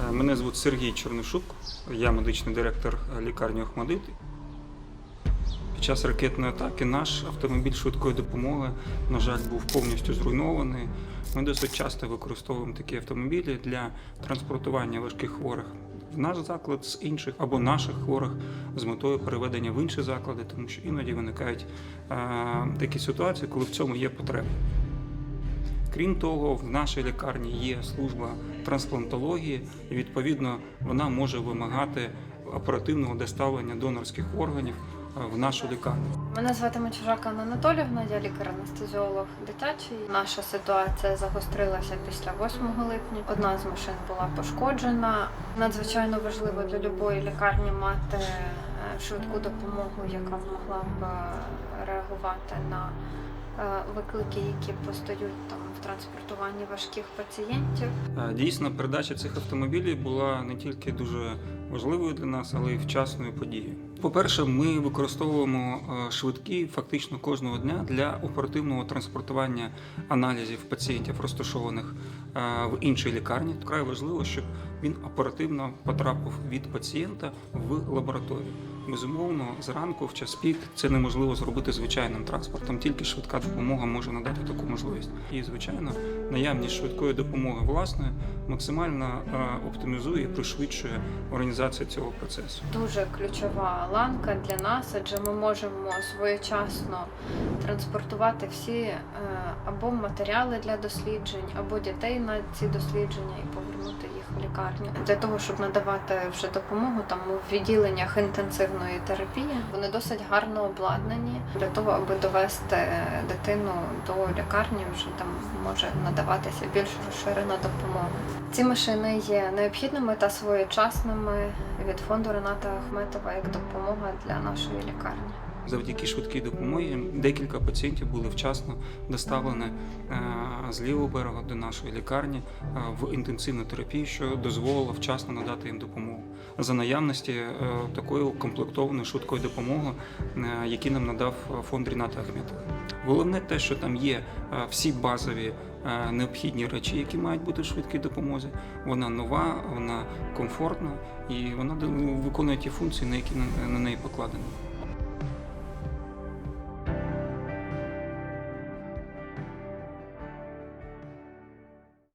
Е, Мене звуть Сергій Чернишук, я медичний директор лікарні Охмадит. Під час ракетної атаки наш автомобіль швидкої допомоги, на жаль, був повністю зруйнований. Ми досить часто використовуємо такі автомобілі для транспортування важких хворих в наш заклад з інших або наших хворих з метою переведення в інші заклади, тому що іноді виникають е, такі ситуації, коли в цьому є потреба. Крім того, в нашій лікарні є служба трансплантології, і відповідно вона може вимагати оперативного доставлення донорських органів е, в нашу лікарню. Мене звати Мачужак Анна Анатолівна, я лікар-анестезіолог дитячий. Наша ситуація загострилася після 8 липня. Одна з машин була пошкоджена. Надзвичайно важливо для будь-якої лікарні мати е, швидку допомогу, яка могла б е, реагувати на виклики, які постають там в транспортуванні важких пацієнтів. Е, Дійсно, передача цих автомобілів була не тільки дуже важливою для нас, але й вчасною подією. По-перше, ми використовуємо е, швидкі фактично кожного дня для оперативного транспортування аналізів пацієнтів, розташованих е, в іншій лікарні. Вкрай важливо, щоб він оперативно потрапив від пацієнта в лабораторію. Безумовно, зранку в час пік це неможливо зробити звичайним транспортом. Тільки швидка допомога може надати таку можливість. І звичайно, наявність швидкої допомоги власної максимально е, оптимізує і пришвидшує організацію цього процесу. дуже ключова ланка для нас, адже ми можемо своєчасно транспортувати всі е, або матеріали для досліджень, або дітей на ці дослідження і повернути їх в лікарню для того, щоб надавати вже допомогу там у відділеннях інтенсивної терапії. Вони досить гарно обладнані для того, аби довести дитину до лікарні, вже там може надаватися більш розширена допомога. Ці машини є необхідними та своєчасними від фонду Рената Ахметова як допомога для нашої лікарні. Завдяки швидкій допомозі декілька пацієнтів були вчасно доставлені е, з лівого берега до нашої лікарні е, в інтенсивну терапію, що дозволило вчасно надати їм допомогу за наявності е, такої комплектованої швидкої допомоги, які нам надав фонд Ріната Ахметова. Головне те, що там є всі базові необхідні речі, які мають бути в швидкій допомозі. Вона нова, вона комфортна і вона виконує ті функції, на які на неї покладено.